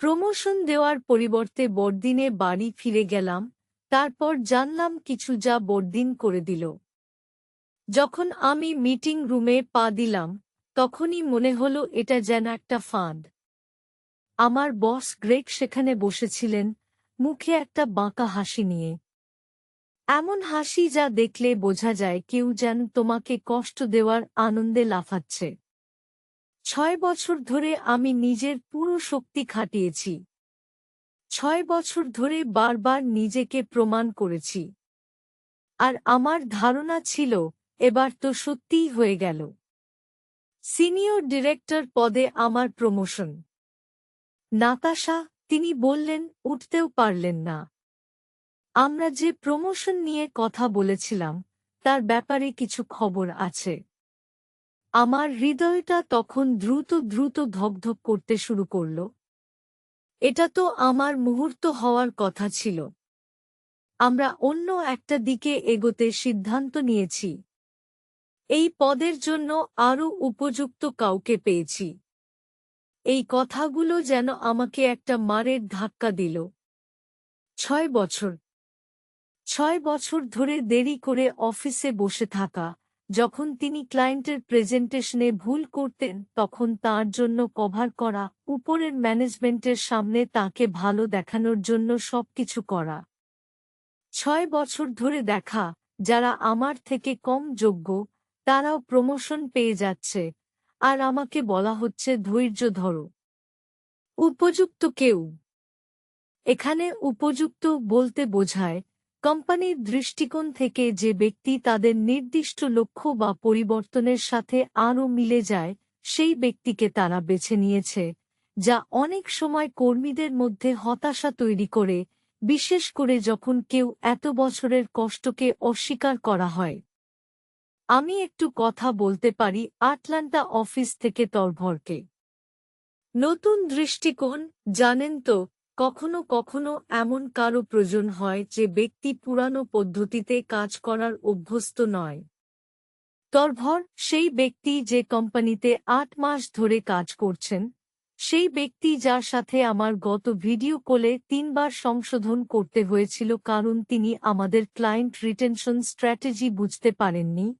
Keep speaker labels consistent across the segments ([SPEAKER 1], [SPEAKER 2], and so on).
[SPEAKER 1] Promotion দেওয়ার পরিবর্তে বড়দিনে বাড়ি ফিরে গেলাম, তারপর জানলাম কিছু যা বড়দিন করে দিল। যখন আমি মিটিং রুমে পা দিলাম, তখনই মনে হলো এটা যেন একটা ফাঁদ। আমার বস গ্রেগ সেখানে বসেছিলেন, মুখে একটা বাঁকা হাসি নিয়ে। এমন হাসি যা দেখলে বোঝা যায় কেউ যেন তোমাকে কষ্ট দেওয়ার আনন্দে লাফাচ্ছে। ছয় বছর ধরে আমি নিজের পুরো শক্তি খাটিয়েছি। ছয় বছর ধরে বারবার নিজেকে প্রমাণ করেছি। আর আমার ধারণা ছিল, এবার তো সত্যিই হয়ে গেল। সিনিয়র ডিরেক্টর পদে আমার প্রমোশন। নাতাশা, তিনি বললেন, উঠতেও পারলেন না। আমরা যে প্রমোশন নিয়ে কথা বলেছিলাম, তার ব্যাপারে কিছু খবর আছে। আমার হৃদয়টা তখন দ্রুত দ্রুত ধকধক করতে শুরু করল। এটা তো আমার মুহূর্ত হওয়ার কথা ছিল। আমরা অন্য একটা দিকে এগোতে সিদ্ধান্ত নিয়েছি। এই পদের জন্য আরও উপযুক্ত কাউকে পেয়েছি। এই কথাগুলো যেন আমাকে একটা মারের ধাক্কা দিল। ছয় বছর। ছয় বছর ধরে দেরি করে অফিসে বসে থাকা। যখন তিনি ক্লায়েন্টের প্রেজেন্টেশনে ভুল করতেন, তখন তার জন্য কভার করা, উপরের ম্যানেজমেন্টের সামনে তাকে ভালো দেখানোর জন্য সবকিছু করা। ছয় বছর ধরে দেখা, যারা আমার থেকে কম যোগ্য, তারাও প্রমোশন পেয়ে যাচ্ছে। আর আমাকে বলা হচ্ছে, ধৈর্য ধরো। উপযুক্ত কেউ। এখানে উপযুক্ত বলতে বোঝায় কোম্পানির দৃষ্টিকোণ থেকে যে ব্যক্তি তাদের নির্দিষ্ট লক্ষ্য বা পরিবর্তনের সাথে আরও মিলে যায়, সেই ব্যক্তিকে তারা বেছে নিয়েছে, যা অনেক সময় কর্মীদের মধ্যে হতাশা তৈরি করে, বিশেষ করে যখন কেউ এত বছরের কষ্টকে অস্বীকার করা হয়। আমি একটু কথা বলতে পারি আটলান্টা অফিস থেকে তরভরকে। নতুন দৃষ্টিকোণ, জানেন তো কখনো কখনো এমন কারও প্রয়োজন হয় যে ব্যক্তি পুরানো পদ্ধতিতে কাজ করার অভ্যস্ত নয়। তরভর, সেই ব্যক্তি যে কোম্পানিতে আট মাস ধরে কাজ করছেন, সেই ব্যক্তি যার সাথে আমার গত ভিডিও কলে তিনবার সংশোধন করতে হয়েছিল কারণ তিনি আমাদের ক্লায়েন্ট রিটেনশন স্ট্র্যাটেজি বুঝতে পারেননি।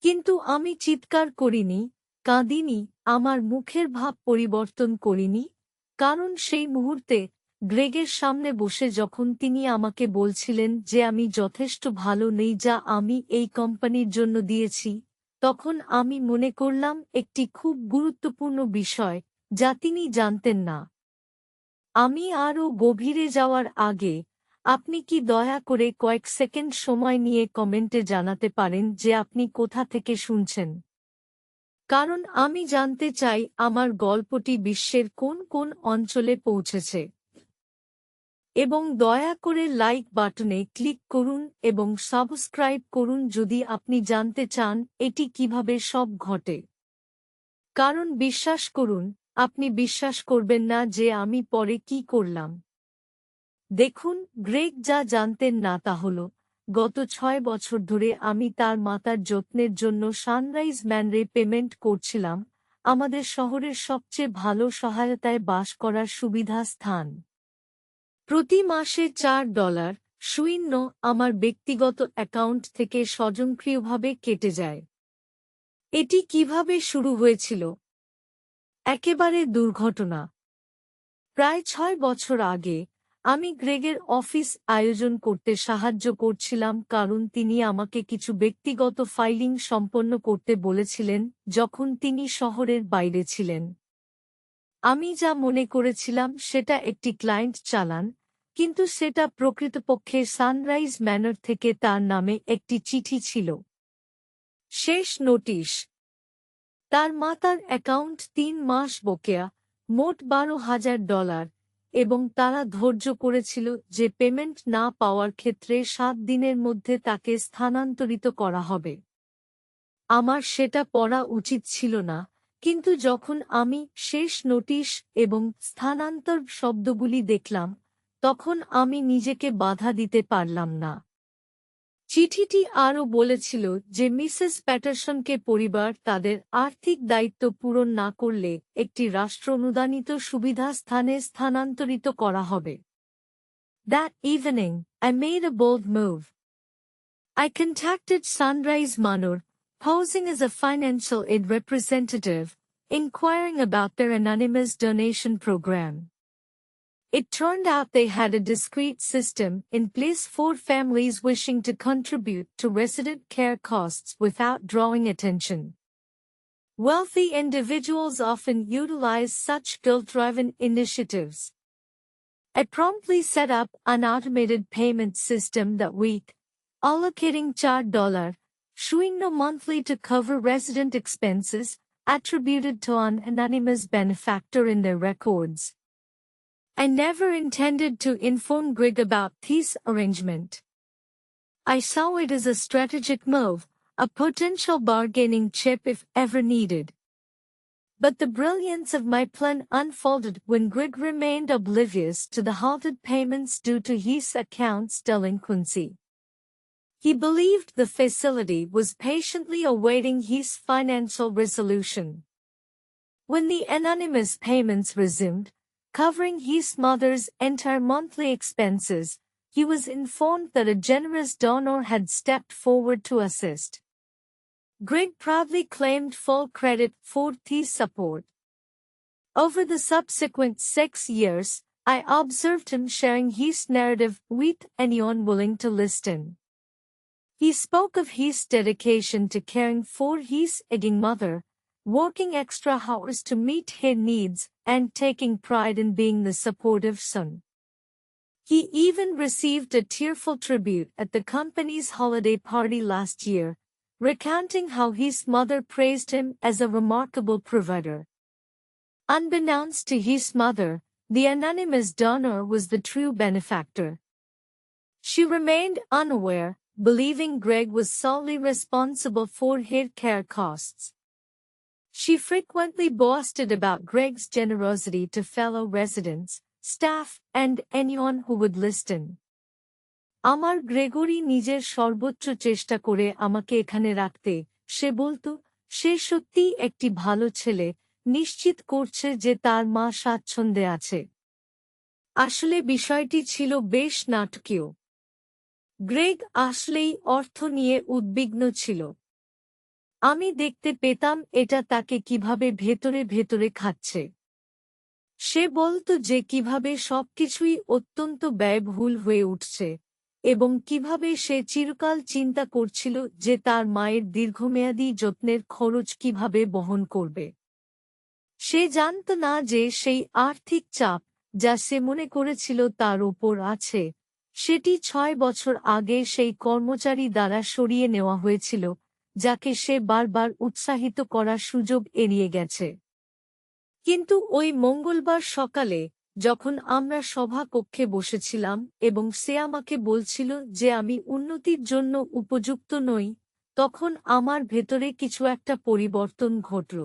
[SPEAKER 1] কিন্তু আমি চিৎকার করিনি, কাঁদিনি, আমার মুখের ভাব পরিবর্তন করিনি কারণ সেই মুহূর্তে গ্রেগের সামনে বসে যখন তিনি আমাকে বলছিলেন যে আমি যথেষ্ট ভালো নেই যা আমি এই কোম্পানির জন্য দিয়েছি, তখন আমি মনে করলাম একটি খুব গুরুত্বপূর্ণ বিষয় যা তিনি জানতেন না। আমি আরও গভীরে যাওয়ার আগে আপনি কি দয়া করে কয়েক সেকেন্ড সময় নিয়ে কমেন্টে জানাতে পারেন যে আপনি কোথা থেকে শুনছেন? কারণ আমি জানতে চাই আমার গল্পটি বিশ্বের কোন কোন অঞ্চলে পৌঁছেছে। এবং দয়া করে লাইক বাটনে ক্লিক করুন এবং সাবস্ক্রাইব করুন যদি আপনি জানতে চান এটি কীভাবে সব ঘটে। কারণ বিশ্বাস করুন, আপনি বিশ্বাস করবেন না যে আমি পরে কি করলাম। দেখুন, গ্রেগ যা জানতেন না তা হল। গত ছয় বছর ধরে আমি তার মাতার যত্নের জন্য সানরাইজ ম্যানরে পেমেন্ট করছিলাম, আমাদের শহরের সবচেয়ে ভালো সহায়তায় বাস করার সুবিধা স্থান। প্রতি মাসে চার ডলার শূন্য আমার ব্যক্তিগত অ্যাকাউন্ট থেকে স্বয়ংক্রিয়ভাবে কেটে যায়। এটি কীভাবে শুরু হয়েছিল? একেবারে দুর্ঘটনা। প্রায় ছয় বছর আগে আমি গ্রেগের অফিস আয়োজন করতে সাহায্য করছিলাম কারণ তিনি আমাকে কিছু ব্যক্তিগত ফাইলিং সম্পন্ন করতে বলেছিলেন যখন তিনি শহরের বাইরে ছিলেন। আমি যা মনে করেছিলাম সেটা একটি ক্লায়েন্ট চালান, কিন্তু সেটা প্রকৃতপক্ষে সানরাইজ ম্যানর থেকে তার নামে একটি চিঠি ছিল। শেষ নোটিশ। তার মাতার অ্যাকাউন্ট তিন মাস বকেয়া, মোট বারো হাজার ডলার। এবং তারা ধৈর্য করেছিল যে পেমেন্ট না পাওয়ার ক্ষেত্রে সাত দিনের মধ্যে তাকে স্থানান্তরিত করা হবে। আমার সেটা পড়া উচিত ছিল না, কিন্তু যখন আমি শেষ নোটিশ এবং স্থানান্তর শব্দগুলি দেখলাম, তখন আমি নিজেকে বাধা দিতে পারলাম না। চিঠিটি আরও বলেছিল যে মিসেস প্যাটারসনকে পরিবার তাদের আর্থিক দায়িত্ব পূরণ না করলে একটি রাষ্ট্র অনুদানিত সুবিধা স্থানে স্থানান্তরিত করা হবে That evening, I made a bold move. I contacted Sunrise Manur, posing as a financial aid representative, inquiring about their anonymous donation program. It turned out they had a discreet system in place for families wishing to contribute to resident care costs without drawing attention. Wealthy individuals often utilize such guilt-driven initiatives. I promptly set up an automated payment system that week, allocating $4 showing no monthly to cover resident expenses attributed to an anonymous benefactor in their records. I never intended to inform Grig about this arrangement. I saw it as a strategic move, a potential bargaining chip if ever needed. But the brilliance of my plan unfolded when Grig remained oblivious to the halted payments due to his account's delinquency. He believed the facility was patiently awaiting his financial resolution. When the anonymous payments resumed, covering his mother's entire monthly expenses, he was informed that a generous donor had stepped forward to assist. Greg proudly claimed full credit for this support. Over the subsequent six years, I observed him sharing his narrative with anyone willing to listen. He spoke of his dedication to caring for his aging mother, working extra hours to meet her needs, and taking pride in being the supportive son. He even received a tearful tribute at the company's holiday party last year, recounting how his mother praised him as a remarkable provider. Unbeknownst to his mother, the anonymous donor was the true benefactor. She remained unaware, believing Greg was solely responsible for her care costs. She frequently boasted about Greg's generosity to fellow residents, staff, and anyone who would listen. আমার Gregory নিজের সর্বোচ্চ চেষ্টা করে আমাকে এখানে রাখতে সে বলতো সে সত্যিই একটি ভালো ছেলে নিশ্চিত করছে যে তার মা স্বাচ্ছন্দ্যে আছে। আসলে বিষয়টি ছিল বেশ নাটকীয়। গ্রেগ আসলেই অর্থ নিয়ে উদ্বিগ্ন ছিল। আমি দেখতে পেতাম এটা তাকে কীভাবে ভেতরে ভেতরে খাচ্ছে। সে বলতো যে কীভাবে সবকিছুই অত্যন্ত ব্যয়বহুল হয়ে উঠছে এবং কীভাবে সে চিরকাল চিন্তা করছিল যে তার মায়ের দীর্ঘমেয়াদী যত্নের খরচ কীভাবে বহন করবে। সে জানত না যে সেই আর্থিক চাপ যা সে মনে করেছিল তার ওপর আছে, সেটি ছয় বছর আগে সেই কর্মচারী দ্বারা সরিয়ে নেওয়া হয়েছিল যাকে সে বারবার উৎসাহিত করার সুযোগ এড়িয়ে গেছে। কিন্তু ওই মঙ্গলবার সকালে, যখন আমরা সভা কক্ষে বসেছিলাম এবং সে আমাকে বলছিল যে আমি উন্নতির জন্য উপযুক্ত নই, তখন আমার ভেতরে কিছু একটা পরিবর্তন ঘটল।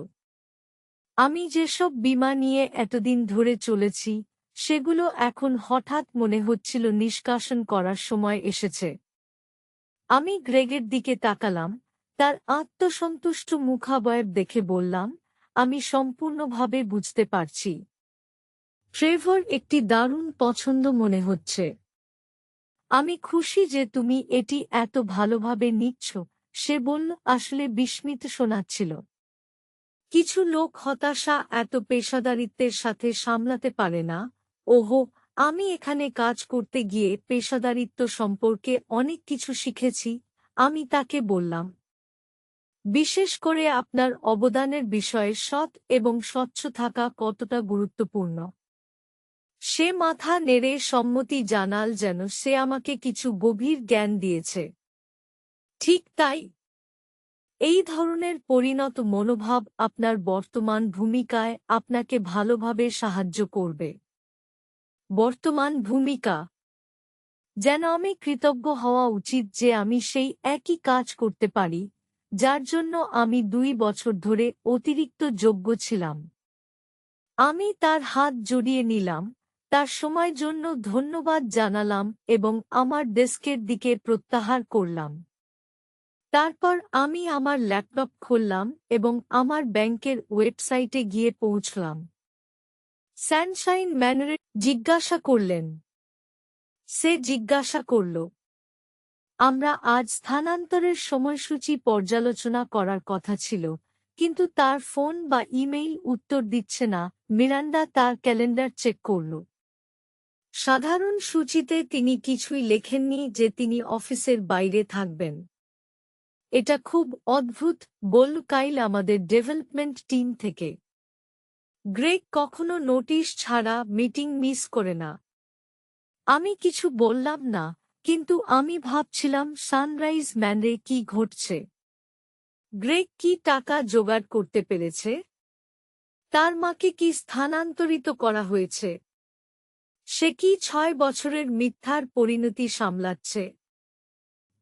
[SPEAKER 1] আমি যেসব বিমা নিয়ে এতদিন ধরে চলেছি, সেগুলো এখন হঠাৎ মনে হচ্ছিল নিষ্কাশন করার সময় এসেছে। আমি গ্রেগের দিকে তাকালাম তার আত্মসন্তুষ্ট মুখাবয়ব দেখে বললাম, আমি সম্পূর্ণভাবে বুঝতে পারছি। ট্রেভর একটি দারুণ পছন্দ মনে হচ্ছে। আমি খুশি যে তুমি এটি এত ভালোভাবে নিচ্ছ। সে বলল, আসলে বিস্মিত শোনাচ্ছিল। কিছু লোক হতাশা এত পেশাদারিত্বের সাথে সামলাতে পারে না। ওহো, আমি এখানে কাজ করতে গিয়ে পেশাদারিত্ব সম্পর্কে অনেক কিছু শিখেছি। আমি তাকে বললাম বিশেষ করে আপনার অবদানের বিষয়ে সৎ এবং স্বচ্ছ থাকা কতটা গুরুত্বপূর্ণ। সে মাথা নেড়ে সম্মতি জানাল যেন সে আমাকে কিছু গভীর জ্ঞান দিয়েছে। ঠিক তাই। এই ধরনের পরিণত মনোভাব আপনার বর্তমান ভূমিকায় আপনাকে ভালোভাবে সাহায্য করবে। বর্তমান ভূমিকা। যেন আমি কৃতজ্ঞ হওয়া উচিত যে আমি সেই একই কাজ করতে পারি। যার জন্য আমি দুই বছর ধরে অতিরিক্ত যোগ্য ছিলাম। আমি তার হাত জড়িয়ে নিলাম, তার সময় জন্য ধন্যবাদ জানালাম এবং আমার ডেস্কের দিকে প্রত্যাহার করলাম। তারপর আমি আমার ল্যাপটপ খুললাম এবং আমার ব্যাংকের ওয়েবসাইটে গিয়ে পৌঁছলাম। স্যানশাইন ম্যানরে জিজ্ঞাসা করলেন। সে জিজ্ঞাসা করল আমরা আজ স্থানান্তরের সময়সূচি পর্যালোচনা করার কথা ছিল, কিন্তু তার ফোন বা ইমেইল উত্তর দিচ্ছে না, মিরান্ডা তার ক্যালেন্ডার চেক করল। সাধারণ সূচিতে তিনি কিছুই লেখেননি যে তিনি অফিসের বাইরে থাকবেন। এটা খুব অদ্ভুত বলল কাইল আমাদের ডেভেলপমেন্ট টিম থেকে। গ্রেগ কখনো নোটিশ ছাড়া মিটিং মিস করে না। আমি কিছু বললাম না কিন্তু আমি ভাবছিলাম সানরাইজ ম্যানে কি ঘটছে? গ্রেগ কি টাকা জোগাড় করতে পেরেছে? তার মাকে কি স্থানান্তরিত করা হয়েছে? সে কি ছয় বছরের মিথ্যার পরিণতি সামলাচ্ছে?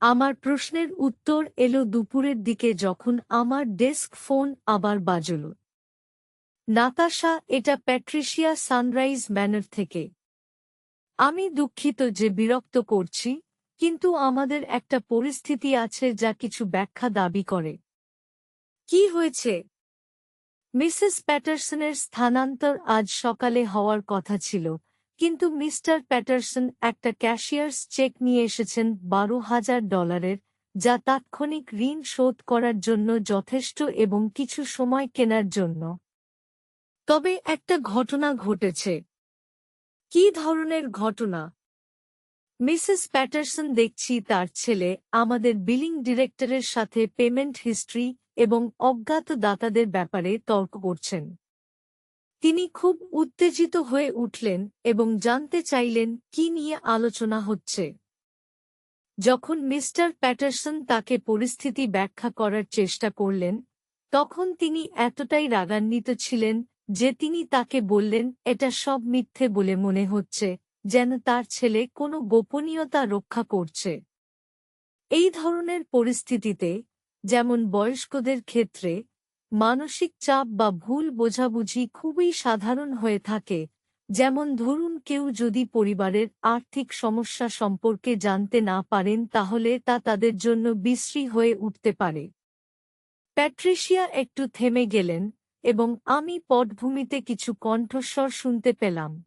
[SPEAKER 1] আমার প্রশ্নের উত্তর এলো দুপুরের দিকে যখন আমার ডেস্ক ফোন আবার বাজল। নাতাশা, এটা প্যাট্রিশিয়া সানরাইজ ম্যানার থেকে। আমি দুঃখিত যে বিরক্ত করছি, কিন্তু আমাদের একটা পরিস্থিতি আছে যা কিছু ব্যাখ্যা দাবি করে। কি হয়েছে? মিসেস প্যাটারসনের স্থানান্তর আজ সকালে হওয়ার কথা ছিল, কিন্তু মিস্টার প্যাটারসন একটা ক্যাশিয়ার্স চেক নিয়ে এসেছেন বারো হাজার ডলারের, যা তাৎক্ষণিক ঋণ শোধ করার জন্য যথেষ্ট এবং কিছু সময় কেনার জন্য। তবে একটা ঘটনা ঘটেছে। কি ধরনের ঘটনা? মিসেস প্যাটারসন দেখছি তার ছেলে, আমাদের বিলিং ডিরেক্টরের সাথে পেমেন্ট হিস্ট্রি এবং অজ্ঞাত দাতাদের ব্যাপারে তর্ক করছেন। তিনি খুব উত্তেজিত হয়ে উঠলেন এবং জানতে চাইলেন কি নিয়ে আলোচনা হচ্ছে। যখন মিস্টার প্যাটারসন তাকে পরিস্থিতি ব্যাখ্যা করার চেষ্টা করলেন, তখন তিনি এতটাই রাগান্বিত ছিলেন যে তিনি তাকে বললেন, এটা সব মিথ্যে বলে মনে হচ্ছে, যেন তার ছেলে কোনো গোপনীয়তা রক্ষা করছে। এই ধরনের পরিস্থিতিতে, যেমন বয়স্কদের ক্ষেত্রে, মানসিক চাপ বা ভুল বোঝাবুঝি খুবই সাধারণ হয়ে থাকে। যেমন ধরুন, কেউ যদি পরিবারের আর্থিক সমস্যা সম্পর্কে জানতে না পারেন, তাহলে তা তাদের জন্য বিশ্রী হয়ে উঠতে পারে। প্যাট্রিশিয়া একটু থেমে গেলেন এবং আমি পটভূমিতে কিছু কণ্ঠস্বর শুনতে পেলাম।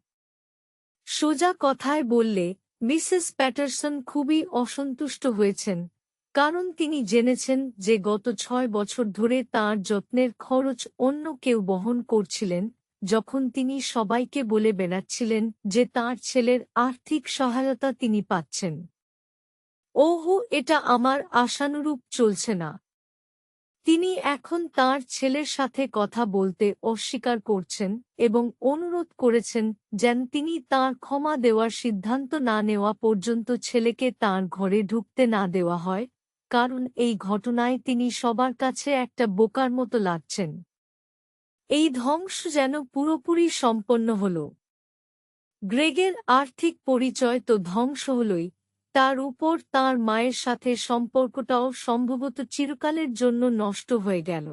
[SPEAKER 1] সোজা কথায় বললে, মিসেস প্যাটারসন খুবই অসন্তুষ্ট হয়েছেন, কারণ তিনি জেনেছেন যে গত ছয় বছর ধরে তার যত্নের খরচ অন্য কেউ বহন করছিলেন, যখন তিনি সবাইকে বলে বেড়াচ্ছিলেন যে তার ছেলের আর্থিক সহায়তা তিনি পাচ্ছেন। ওহো, এটা আমার আশানুরূপ চলছে না। তিনি এখন তার ছেলের সাথে কথা বলতে অস্বীকার করছেন এবং অনুরোধ করেছেন যেন তিনি তার ক্ষমা দেওয়ার সিদ্ধান্ত না নেওয়া পর্যন্ত ছেলেকে তার ঘরে ঢুকতে না দেওয়া হয়, কারণ এই ঘটনায় তিনি সবার কাছে একটা বোকার মতো লাগছেন। এই ধ্বংস যেন পুরোপুরি সম্পন্ন হল। গ্রেগের আর্থিক পরিচয় তো ধ্বংস হলই তার উপর তার মায়ের সাথে সম্পর্কটাও সম্ভবত চিরকালের জন্য নষ্ট হয়ে গেল।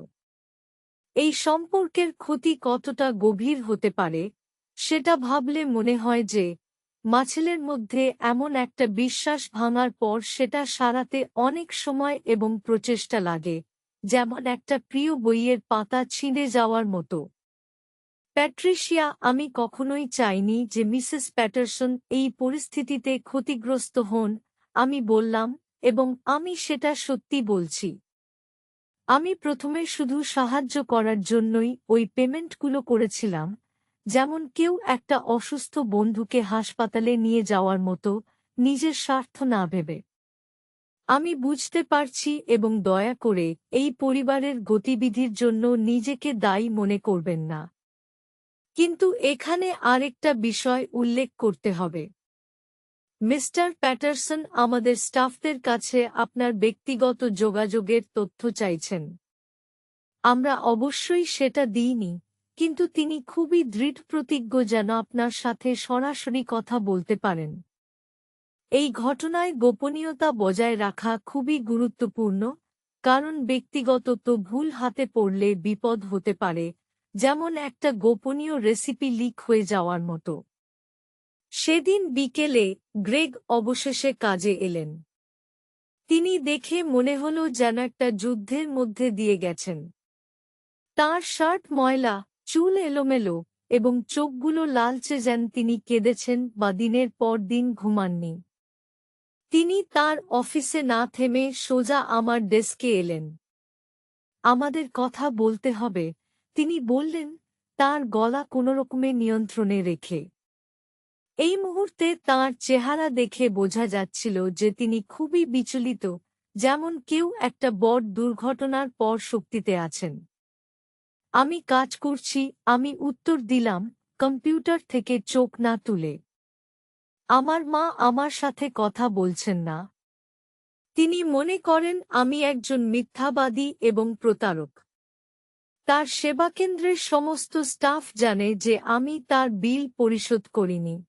[SPEAKER 1] এই সম্পর্কের ক্ষতি কতটা গভীর হতে পারে, সেটা ভাবলে মনে হয় যে, মাছেলের মধ্যে এমন একটা বিশ্বাস ভাঙার পর সেটা সারাতে অনেক সময় এবং প্রচেষ্টা লাগে, যেমন একটা প্রিয় বইয়ের পাতা ছিঁড়ে যাওয়ার মতো। প্যাট্রিশিয়া, আমি কখনোই চাইনি যে মিসেস প্যাটারসন এই পরিস্থিতিতে ক্ষতিগ্রস্ত হন, আমি বললাম, এবং আমি সেটা সত্যি বলছি। আমি প্রথমে শুধু সাহায্য করার জন্যই ওই পেমেন্টগুলো করেছিলাম, যেমন কেউ একটা অসুস্থ বন্ধুকে হাসপাতালে নিয়ে যাওয়ার মতো, নিজের স্বার্থ না ভেবে। আমি বুঝতে পারছি এবং দয়া করে এই পরিবারের গতিবিধির জন্য নিজেকে দায়ী মনে করবেন না। কিন্তু এখানে আরেকটা বিষয় উল্লেখ করতে হবে। মিস্টার প্যাটারসন আমাদের স্টাফদের কাছে আপনার ব্যক্তিগত যোগাযোগের তথ্য চাইছেন। আমরা অবশ্যই সেটা দিইনি, কিন্তু তিনি খুবই দৃঢ় প্রতিজ্ঞ যেন আপনার সাথে সরাসরি কথা বলতে পারেন। এই ঘটনায় গোপনীয়তা বজায় রাখা খুবই গুরুত্বপূর্ণ, কারণ ব্যক্তিগত তো ভুল হাতে পড়লে বিপদ হতে পারে যেমন একটা গোপনীয় রেসিপি লিক হয়ে যাওয়ার মতো। সেদিন বিকেলে গ্রেগ অবশেষে কাজে এলেন। তিনি দেখে মনে হল যেন একটা যুদ্ধের মধ্যে দিয়ে গেছেন। তার শার্ট ময়লা, চুল এলোমেলো এবং চোখগুলো লালচে যেন তিনি কেঁদেছেন বা দিনের পর দিন ঘুমাননি। তিনি তার অফিসে না থেমে সোজা আমার ডেস্কে এলেন। আমাদের কথা বলতে হবে তিনি বললেন, তার গলা কোনোরকমে নিয়ন্ত্রণে রেখে। এই মুহূর্তে তার চেহারা দেখে বোঝা যাচ্ছিল যে তিনি খুবই বিচলিত, যেমন কেউ একটা বড় দুর্ঘটনার পর শক্তিতে আছেন। আমি কাজ করছি, আমি উত্তর দিলাম, কম্পিউটার থেকে চোখ না তুলে। আমার মা আমার সাথে কথা বলছেন না। তিনি মনে করেন, আমি একজন মিথ্যাবাদী এবং প্রতারক। তার সেবাকেন্দ্রের সমস্ত স্টাফ জানে যে আমি তার বিল পরিশোধ করিনি।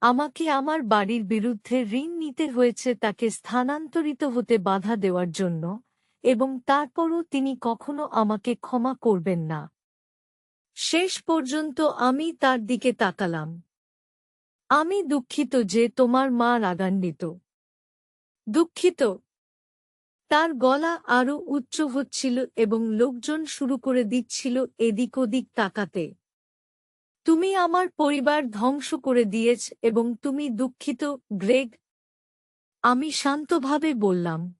[SPEAKER 1] আমাকে আমার বাড়ির বিরুদ্ধে ঋণ নিতে হয়েছে তাকে স্থানান্তরিত হতে বাধা দেওয়ার জন্য, এবং তারপরও তিনি কখনো আমাকে ক্ষমা করবেন না। শেষ পর্যন্ত আমি তার দিকে তাকালাম। আমি দুঃখিত যে তোমার মা রাগান্বিত। দুঃখিত তার গলা আরও উচ্চ হচ্ছিল এবং লোকজন শুরু করে দিচ্ছিল এদিক ওদিক তাকাতে। তুমি আমার পরিবার ধ্বংস করে দিয়েছ এবং তুমি দুঃখিত, গ্রেগ। আমি শান্তভাবে বললাম।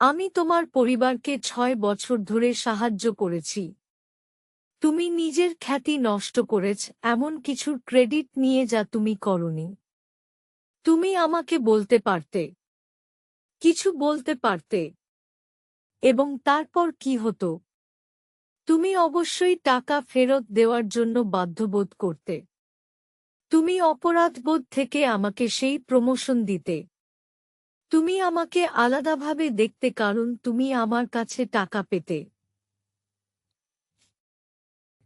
[SPEAKER 1] আমি তোমার পরিবারকে ছয় বছর ধরে সাহায্য করেছি। তুমি নিজের খ্যাতি নষ্ট করেছ, এমন কিছুর ক্রেডিট নিয়ে যা তুমি করনি। তুমি আমাকে বলতে পারতে। কিছু বলতে পারতে। এবং তারপর কি হতো? তুমি অবশ্যই টাকা ফেরত দেওয়ার জন্য বাধ্যবোধ করতে। তুমি অপরাধবোধ থেকে আমাকে সেই প্রমোশন দিতে। তুমি আমাকে আলাদাভাবে দেখতে কারণ তুমি আমার কাছে টাকা পেতে।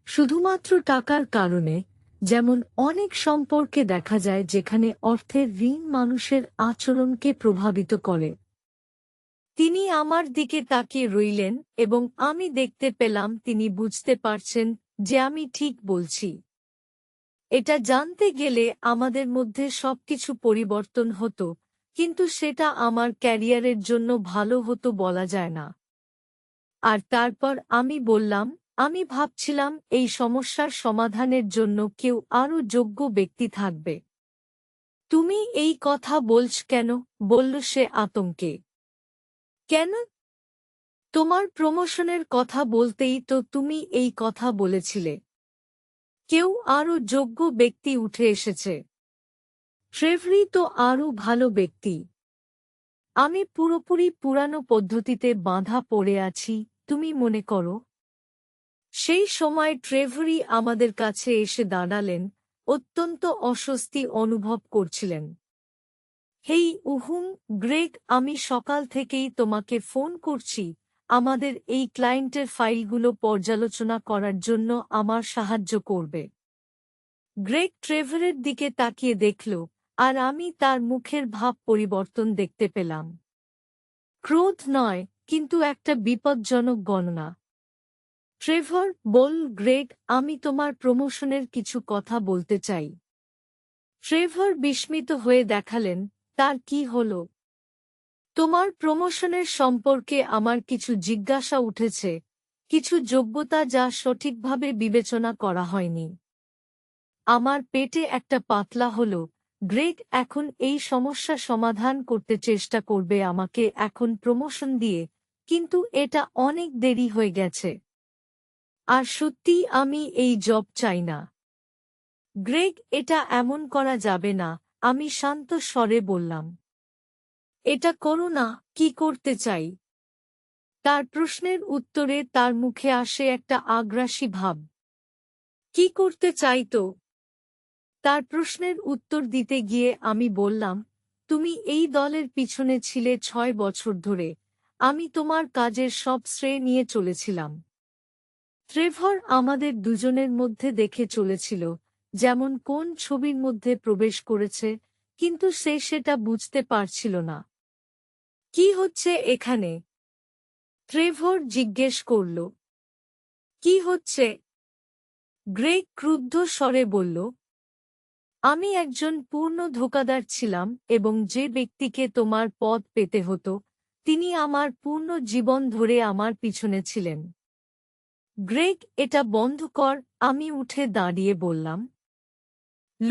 [SPEAKER 1] শুধুমাত্র টাকার কারণে, যেমন অনেক সম্পর্কে দেখা যায় যেখানে অর্থের ঋণ মানুষের আচরণকে প্রভাবিত করে। তিনি আমার দিকে তাকিয়ে রইলেন এবং আমি দেখতে পেলাম তিনি বুঝতে পারছেন যে আমি ঠিক বলছি। এটা জানতে গেলে আমাদের মধ্যে সবকিছু পরিবর্তন হতো, কিন্তু সেটা আমার ক্যারিয়ারের জন্য ভালো হতো বলা যায় না। আর তারপর আমি বললাম, আমি ভাবছিলাম এই সমস্যার সমাধানের জন্য কেউ আরও যোগ্য ব্যক্তি থাকবে। তুমি এই কথা বলছ কেন? বলল সে আতঙ্কে। কেন? তোমার প্রমোশনের কথা বলতেই তো তুমি এই কথা বলেছিলে। কেউ আরও যোগ্য ব্যক্তি উঠে এসেছে। ট্রেভরি তো আরও ভালো ব্যক্তি। আমি পুরোপুরি পুরানো পদ্ধতিতে বাঁধা পড়ে আছি, তুমি মনে করো? সেই সময় ট্রেভরি আমাদের কাছে এসে দাঁড়ালেন, অত্যন্ত অস্বস্তি অনুভব করছিলেন। হেই উহুম গ্রেগ আমি সকাল থেকেই তোমাকে ফোন করছি। আমাদের এই ক্লায়েন্টের ফাইলগুলো পর্যালোচনা করার জন্য আমার সাহায্য করবে। গ্রেগ ট্রেভারের দিকে তাকিয়ে দেখল, আর আমি তার মুখের ভাব পরিবর্তন দেখতে পেলাম। ক্রোধ নয়, কিন্তু একটা বিপজ্জনক গণনা। ট্রেভর, বল গ্রেগ আমি তোমার প্রমোশনের কিছু কথা বলতে চাই। ট্রেভর বিস্মিত হয়ে দেখালেন তার কি হল? তোমার প্রমোশনের সম্পর্কে আমার কিছু জিজ্ঞাসা উঠেছে, কিছু যোগ্যতা যা সঠিকভাবে বিবেচনা করা হয়নি। আমার পেটে একটা পাতলা হল, গ্রেগ এখন এই সমস্যা সমাধান করতে চেষ্টা করবে আমাকে এখন প্রমোশন দিয়ে, কিন্তু এটা অনেক দেরি হয়ে গেছে। আর সত্যি আমি এই জব চাই না। গ্রেগ এটা এমন করা যাবে না আমি শান্ত স্বরে বললাম, এটা করো না, কি করতে চাই? তার প্রশ্নের উত্তরে তার মুখে আসে একটা আগ্রাসী ভাব, কি করতে চাই তো? তার প্রশ্নের উত্তর দিতে গিয়ে আমি বললাম, তুমি এই দলের পিছনে ছিলে ছয় বছর ধরে, আমি তোমার কাজের সব শ্রেয় নিয়ে চলেছিলাম। ট্রেভর আমাদের দুজনের মধ্যে দেখে চলেছিল যেমন কোন ছবির মধ্যে প্রবেশ করেছে, কিন্তু সে সেটা বুঝতে পারছিল না। কি হচ্ছে এখানে? ট্রেভর জিজ্ঞেস করল। কি হচ্ছে? গ্রেগ ক্রুদ্ধ স্বরে বলল। আমি একজন পূর্ণ ধোকাদার ছিলাম এবং যে ব্যক্তিকে তোমার পদ পেতে হতো, তিনি আমার পূর্ণ জীবন ধরে আমার পিছনে ছিলেন। গ্রেগ, এটা বন্ধ কর, আমি উঠে দাঁড়িয়ে বললাম।